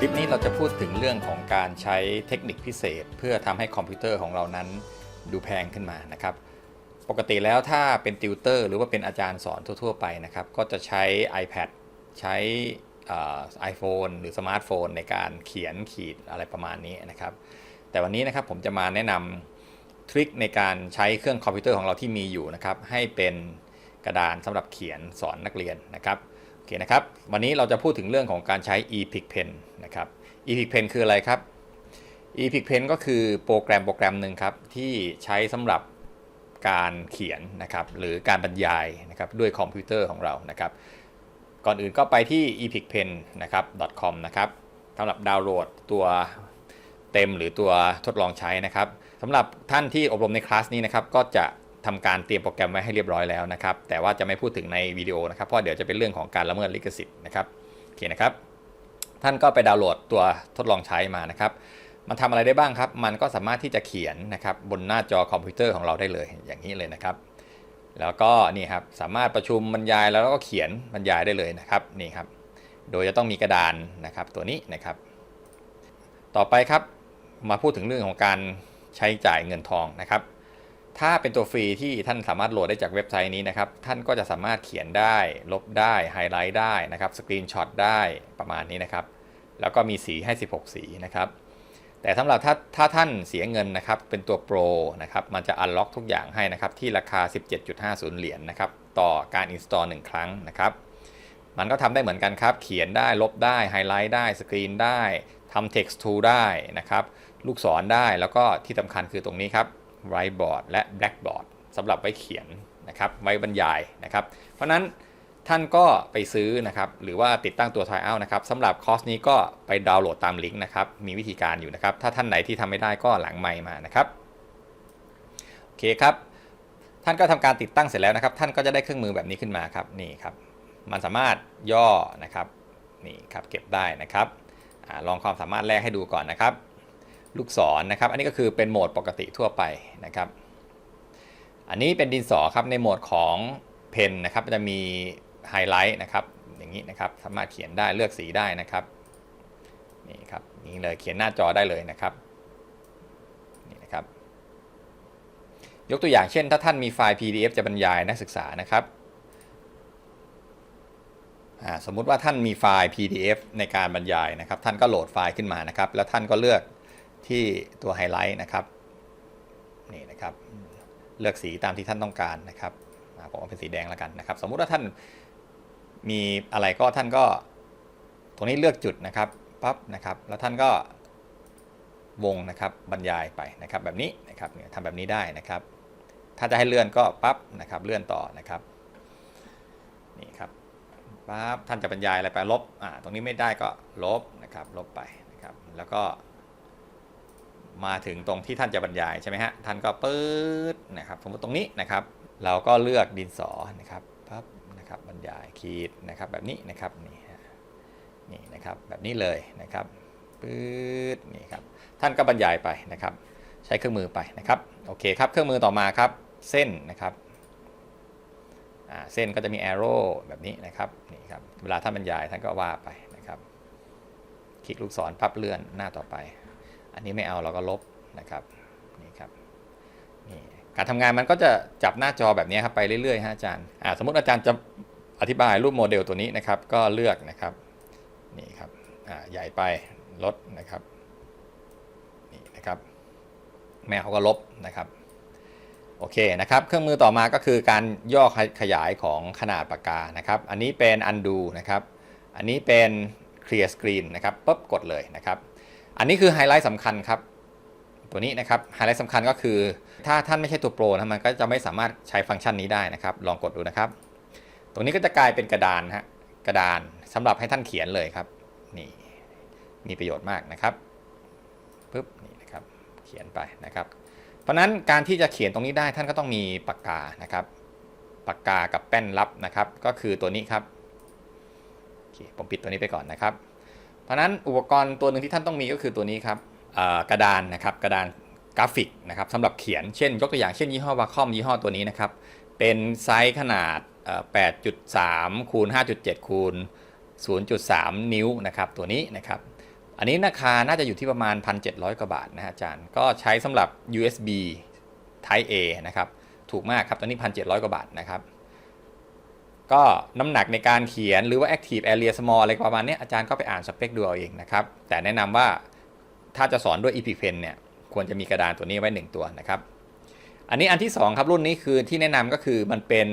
คลิปนี้เราจะพูดถึงเรื่องของการใช้เทคนิคพิเศษ เพื่อทำให้คอมพิวเตอร์ของเรานั้นดูแพงขึ้นมานะครับ ปกติแล้วถ้าเป็นติวเตอร์หรือว่าเป็นอาจารย์สอนทั่ว ๆ ไปนะครับ ก็จะใช้ iPad ใช้ไอโฟนหรือสมาร์ทโฟนในการเขียนขีดอะไรประมาณนี้นะครับ แต่วันนี้นะครับผมจะมาแนะนำทริคในการใช้เครื่องคอมพิวเตอร์ของเราที่มีอยู่นะครับ ให้เป็นกระดานสำหรับเขียนสอนนักเรียนนะครับ เคนะครับ วันนี้เราจะพูดถึงเรื่องของการใช้ ePic Pen นะครับ ePic Pen คืออะไรครับ ePic Pen ก็คือโปรแกรมโปรแกรมหนึ่งครับ ที่ใช้สำหรับการเขียนนะครับ หรือการบรรยายนะครับด้วยคอมพิวเตอร์ของเรานะครับ ก่อนอื่นก็ไปที่ epicpen นะครับ .com นะครับสำหรับดาวน์โหลดตัวเต็มหรือตัวทดลองใช้นะครับสำหรับท่านที่อบรมในคลาสนี้นะครับ ก็จะ ทำการเตรียมโปรแกรมไว้ให้เรียบร้อยแล้วนะครับ แต่ว่าจะไม่พูดถึงในวิดีโอนะครับ เพราะเดี๋ยวจะเป็นเรื่องของการละเมิดลิขสิทธิ์นะครับโอเคนะครับ ท่านก็ไปดาวน์โหลดตัวทดลองใช้มานะครับ มันทำอะไรได้บ้างครับ มันก็สามารถที่จะเขียนนะครับบนหน้าจอคอมพิวเตอร์ของเราได้เลยอย่างนี้เลยนะครับ แล้วก็นี่ครับสามารถประชุมบรรยายแล้วก็เขียนบรรยายได้เลยนะครับนี่ครับ โดยจะต้องมีกระดานนะครับตัวนี้นะครับ ต่อไปครับมาพูดถึงเรื่องของการใช้จ่ายเงินทองนะครับ ถ้าเป็นตัวฟรีที่ท่านสามารถโหลดได้จากเว็บไซต์นี้นะครับ ท่านก็จะสามารถเขียนได้ ลบได้ ไฮไลท์ได้นะครับ สกรีนช็อตได้ประมาณนี้นะครับ แล้วก็มีสีให้ 16 สีนะครับ แต่สำหรับถ้าถ้าท่านเสียเงินนะครับ เป็นตัวโปรนะครับ มันจะอันล็อกทุกอย่างให้นะครับ ที่ราคา 17.50 เหรียญนนะครับ ต่อการ install 1ครั้งนะครับ มันก็ทำได้เหมือนกันครับ เขียนได้ ลบได้ ไฮไลท์ได้ สกรีนได้ทำ text tool ได้นะครับ ลูกศรได้ แล้วก็ที่สำคัญคือตรงนี้ครับ whiteboard และ blackboard สำหรับไว้เขียนนะครับไว้บรรยายนะครับ เพราะนั้นท่านก็ไปซื้อนะครับหรือว่าติดตั้งตัว trial นะครับสำหรับคอร์สนี้ก็ไปดาวน์โหลดตามลิงก์นะครับมีวิธีการอยู่นะครับ ถ้าท่านไหนที่ทำไม่ได้ก็หลังไมค์มานะครับโอเคครับ ท่านก็ทำการติดตั้งเสร็จแล้วนะครับ ท่านก็จะได้เครื่องมือแบบนี้ขึ้นมาครับนี่ครับมันสามารถย่อนะครับนี่ครับเก็บได้นะครับอลองความสามารถแรกให้ดูก่อนนะครับ ลูกศรนนะครับ อันนี้ก็คือเป็นโหมดปกติทั่วไปนะครับ อันนี้เป็นดินสอครับในโหมดของเพนนะครับจะมีไฮไลท์นะครับอย่างนี้นะครับสามารถเขียนได้เลือกสีได้นะครับนี่ครับนี่เลยเขียนหน้าจอได้เลยนะครับนี่นะครับ ยกตัวอย่างเช่น ถ้าท่านมีไฟล์ PDF จะบรรยายนักศึกษานะครับสมมุติว่าท่านมีไฟล์ PDF ในการบรรยายนะครับ ท่านก็โหลดไฟล์ขึ้นมานะครับ แล้วท่านก็เลือก ที่ตัวไฮไลท์นะครับนี่นะครับเลือกสีตามที่ท่านต้องการนะครับผมเอาเป็นสีแดงแล้วกันนะครับ สมมุติว่าท่านมีอะไรก็ท่านก็ ตรงนี้เลือกจุดนะครับปั๊บนะครับ แล้วท่านก็วงนะครับบรรยายไปนะครับ แบบนี้นะครับทำแบบนี้ได้นะครับ ถ้าจะให้เลื่อนก็ปั๊บนะครับเลื่อนต่อนะครับนี่ครับปั๊บท่านจะบรรยายอะไรไปลบอ่าตรงนี้ไม่ได้ก็ลบนะครับ ลบไปนะครับ แล้วก็ มาถึงตรงที่ท่านจะบรรยายใช่ไหมฮะท่านก็ปื๊ดนะครับสมมติตรงนี้นะครับ เราก็เลือกดินสอนะครับปั๊บนะครับบรรยายขีดนะครับแบบนี้นะครับนี่นี่นะครับแบบนี้เลยนะครับปื๊ดนี่ครับท่านก็บรรยายไปนะครับ ใช้เครื่องมือไปนะครับโอเคครับเครื่องมือต่อมาครับเส้นนะครับเส้นก็จะมี arrow แบบนี้นะครับนี่ครับเวลาท่านบรรยายท่านก็ว่าไปนะครับ คลิกลูกศรพับเลื่อนหน้าต่อไป อันนี้ไม่เอาเราก็ลบนะครับนี่ครับนี่การทำงานมันก็จะจับหน้าจอแบบนี้ครับไปเรื่อยๆฮะอาจารย์อ่าสมมติอาจารย์จะอธิบายรูปโมเดลตัวนี้นะครับ ก็เลือกนะครับนี่ครับอ่าใหญ่ไปลดนะครับนี่นะครับแม่เขาก็ลบนะครับโอเคนะครับ เครื่องมือต่อมาก็คือการย่อขยายของขนาดปากกานะครับ อันนี้เป็น undo นะครับ อันนี้เป็น clear screen นะครับปุ๊บกดเลยนะครับ อันนี้คือไฮไลท์สำคัญครับ ตัวนี้นะครับไฮไลท์สำคัญก็คือ ถ้าท่านไม่ใช่ตัวโปรนะมันก็จะไม่สามารถใช้ฟังก์ชันนี้ได้นะครับ ลองกดดูนะครับ ตรงนี้ก็จะกลายเป็นกระดานฮะกระดานสำหรับให้ท่านเขียนเลยครับนี่มีประโยชน์มากนะครับปุ๊บนี่นะครับเขียนไปนะครับ เพราะนั้นการที่จะเขียนตรงนี้ได้ท่านก็ต้องมีปากกานะครับปากกากับแป้นรับนะครับ ก็คือตัวนี้ครับผมปิดตัวนี้ไปก่อนนะครับ เพราะนั้นอุปกรณ์ตัวหนึ่งที่ท่านต้องมีก็คือตัวนี้ครับกระดานนะครับกระดานกราฟิกนะครับสำหรับเขียนเช่น ยกตัวอย่างเช่นยี่ห้อวาคอมยี่ห้อตัวนี้นะครับเป็นไซส์ขนาด 8.3คูณ5.7คูณ0.3 นิ้วนะครับตัวนี้นะครับอันนี้ราคาน่าจะอยู่ที่ประมาณ 1,700 กว่าบาทนะฮะอาจารย์ ก็ใช้สำหรับ USB Type A นะครับ ถูกมากครับ ตอนนี้ 1,700 กว่าบาทนะครับ ก็น้ำหนักในการเขียนหรือว่า Active Area Small อะไรประมาณนี้อาจารย์ก็ไปอ่านสเปคดูเอาเองนะครับ แต่แนะนำว่าถ้าจะสอนด้วย Epic Pen เนี่ยควรจะมีกระดานตัวนี้ไว้ 1 ตัวนะครับ อันนี้อันที่ 2 ครับรุ่นนี้คือที่แนะนำก็คือมันเป็น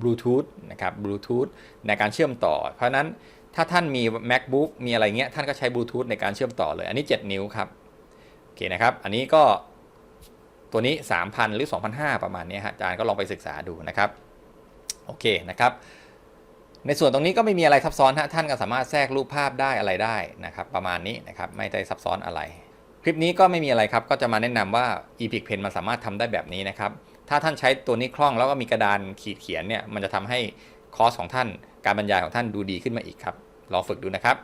บลูทูธนะครับบลูทูธในการเชื่อมต่อ เพราะนั้นถ้าท่านมี macbook มีอะไรเงี้ยท่านก็ใช้บลูทูธในการเชื่อมต่อเลย อันนี้ 7 นิ้วครับโอเคนะครับ อันนี้ก็ตัวนี้ 3,000 หรือ 2,500 ประมาณนี้ฮะอาจารย์ก็ลองไปศึกษาดูนะครับ โอเคนะครับ ในส่วนตรงนี้ก็ไม่มีอะไรซับซ้อนฮะท่านก็สามารถแทรกรูปภาพได้อะไรได้นะครับประมาณนี้นะครับไม่ได้ซับซ้อนอะไร คลิปนี้ก็ไม่มีอะไรครับก็จะมาแนะนำว่า Epic Pen มันสามารถทำได้แบบนี้นะครับถ้าท่านใช้ตัวนี้คล่องแล้วก็มีกระดานขีดเขียนเนี่ยมันจะทำให้คอร์สของท่านการบรรยายของท่านดูดีขึ้นมาอีกครับลองฝึกดูนะครับ